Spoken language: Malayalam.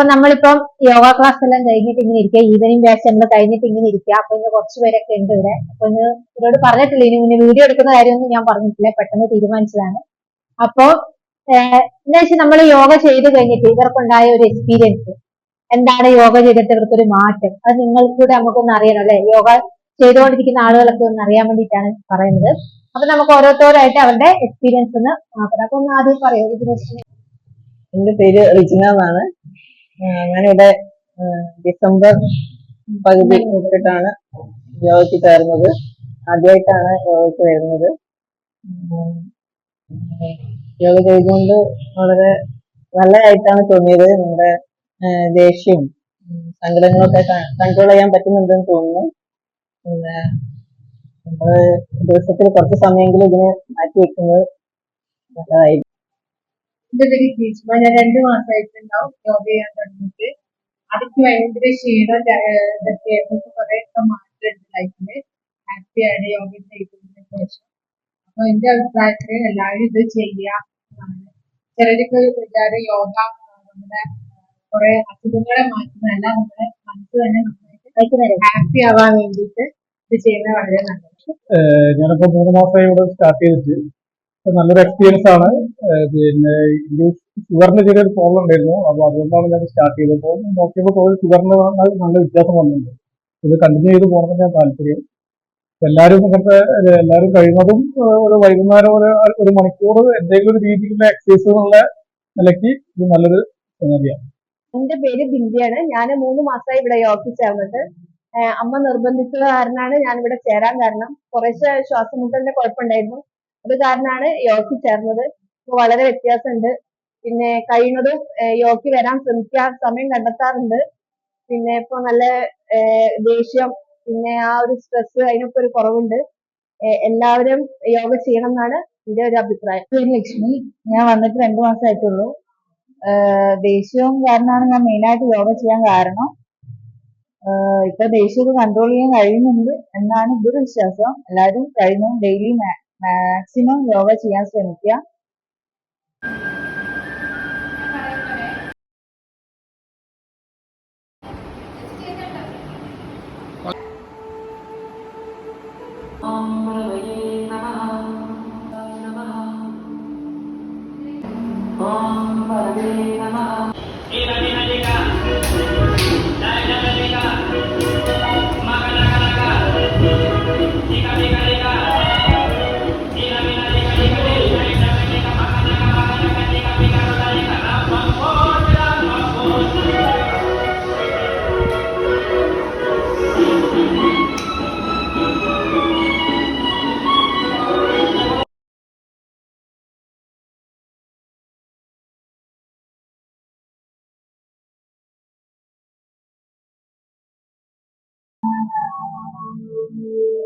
അപ്പൊ നമ്മളിപ്പം യോഗ ക്ലാസ് എല്ലാം കഴിഞ്ഞിട്ട് ഇങ്ങനെ ഇരിക്കുക. ഈവനിങ് ബാച്ച് നമ്മൾ കഴിഞ്ഞിട്ട് ഇങ്ങനെ ഇരിക്കുക. അപ്പൊ ഇന്ന് കുറച്ച് പേരൊക്കെ ഉണ്ട് ഇവിടെ. അപ്പൊ ഇന്ന് ഇവരോട് പറഞ്ഞിട്ടില്ല. ഇനി മുന്നേ വീഡിയോ എടുക്കുന്ന കാര്യമൊന്നും ഞാൻ പറഞ്ഞിട്ടില്ല. പെട്ടെന്ന് തീരുമാനിച്ചതാണ്. അപ്പോ എന്താ വെച്ചാൽ നമ്മൾ യോഗ ചെയ്ത് കഴിഞ്ഞിട്ട് ഇവർക്കുണ്ടായ ഒരു എക്സ്പീരിയൻസ് എന്താണ് യോഗ ചെയ്തിട്ട് ഇവർക്കൊരു മാറ്റം? അത് നിങ്ങൾക്ക് കൂടെ നമുക്കൊന്ന് അറിയണം അല്ലെ? യോഗ ചെയ്തുകൊണ്ടിരിക്കുന്ന ആളുകളൊക്കെ ഒന്ന് അറിയാൻ വേണ്ടിയിട്ടാണ് പറയുന്നത്. അപ്പൊ നമുക്ക് ഓരോരുത്തരായിട്ട് അവരുടെ എക്സ്പീരിയൻസ് ഒന്ന് നോക്കണം. അപ്പൊ ഒന്ന് ആദ്യം പറയൂ എന്റെ പേര് റിജിന എന്നാണ്. ഞാനിവിടെ ഡിസംബർ പകുതി തൊട്ടിട്ടാണ് യോഗയ്ക്ക് ചേർന്നത്. ആദ്യമായിട്ടാണ് യോഗയ്ക്ക് വരുന്നത്. യോഗ ചെയ്തുകൊണ്ട് വളരെ നല്ലതായിട്ടാണ് തോന്നിയത് നമ്മുടെ ദേഷ്യം സങ്കടങ്ങളൊക്കെ കൺട്രോൾ ചെയ്യാൻ പറ്റുന്നുണ്ടെന്ന് തോന്നുന്നു. പിന്നെ നമ്മൾ ദിവസത്തിൽ കുറച്ച് സമയമെങ്കിലും ഇതിന് മാറ്റി വെക്കുന്നത് നല്ലതായിരിക്കും. എന്റെ പേര് ഗ്രീഷ്മ ഞാൻ രണ്ട് മാസമായിട്ടുണ്ടാവും യോഗ ചെയ്യാൻ തുടങ്ങിയിട്ട്. അതിക്ക് ഭയങ്കര ക്ഷീണം ഏഹ് ഇതൊക്കെ ആയിരുന്നു കുറെ മാറ്റമുണ്ട് ലൈഫിൽ ഹാപ്പിയാണ് യോഗ ചെയ്തതിന് ശേഷം. അപ്പൊ എന്റെ അഭിപ്രായത്തിൽ എല്ലാവരും ഇത് ചെയ്യാം. ചിലരൊക്കെ വിചാരം യോഗ നമ്മുടെ കുറെ അസുഖങ്ങളെ മാറ്റുന്നതല്ല നമ്മുടെ മനസ്സ് തന്നെ നന്നായിട്ട് ഹാപ്പി ആവാൻ വേണ്ടിയിട്ട് ഇത് ചെയ്യുന്നത് വളരെ നല്ലത്. ഞാനിപ്പോ മൂന്ന് മാസമായി ഇവിടെ സ്റ്റാർട്ട് ചെയ്തിട്ട് നല്ലൊരു എക്സ്പീരിയൻസ് ആണ്. പിന്നെ ഷുഗറിന്റെ ഷുഗറിന് ചെറിയൊരു പ്രോബ്ലം ഉണ്ടായിരുന്നു. അപ്പൊ അതുകൊണ്ടാണ് ഞാൻ സ്റ്റാർട്ട് ചെയ്തപ്പോൾ നോക്കിയപ്പോൾ തോന്നി ഷുഗറിന് നല്ല വ്യത്യാസം വന്നിട്ടുണ്ട്. ഇത് കണ്ടിന്യൂ ചെയ്ത് പോകണമെന്ന് ഞാൻ താല്പര്യം. എല്ലാവരും ഇങ്ങനത്തെ എല്ലാവരും കഴിയുന്നതും ഒരു വൈകുന്നേരം ഒരു ഒരു മണിക്കൂർ എന്തെങ്കിലും ഒരു രീതിയിലുള്ള എക്സസൈസ് എന്നുള്ള നിലയ്ക്ക് ഇത് നല്ലൊരു സംഗതിയാണ്. എന്റെ പേര് ബിന്ദിയാണ്. ഞാൻ മൂന്ന് മാസമായി ഇവിടെ യോഗി ചേർന്നിട്ട്. അമ്മ നിർബന്ധിച്ചത് കാരണമാണ് ഞാൻ ഇവിടെ ചേരാൻ കാരണം. കുറേശ്ശെ ശ്വാസമുട്ടലിന്റെ കുഴപ്പമുണ്ടായിരുന്നു. അത് കാരണമാണ് യോഗയ്ക്ക് ചേർന്നത്. വളരെ വ്യത്യാസമുണ്ട്. പിന്നെ കഴിയുന്നതും യോഗയ്ക്ക് വരാൻ ശ്രമിക്കാൻ സമയം കണ്ടെത്താറുണ്ട്. പിന്നെ ഇപ്പൊ നല്ല ദേഷ്യം പിന്നെ ആ ഒരു സ്ട്രെസ് അതിനൊക്കെ ഒരു കുറവുണ്ട്. എല്ലാവരും യോഗ ചെയ്യണം എന്നാണ് എന്റെ ഒരു അഭിപ്രായം. പേര് ലക്ഷ്മി ഞാൻ വന്നിട്ട് രണ്ടു മാസമായിട്ടുള്ളൂ. ദേഷ്യവും കാരണമാണ് ഞാൻ മെയിനായിട്ട് യോഗ ചെയ്യാൻ കാരണം. ഇപ്പൊ ദേഷ്യമൊക്കെ കൺട്രോൾ ചെയ്യാൻ കഴിയുന്നുണ്ട് എന്നാണ് ഇതൊരു വിശ്വാസം. എല്ലാവരും കഴിയുന്നതും ഡെയിലി മാക്സിമം യോഗ ചെയ്യാൻ ശ്രമിക്കുക. you.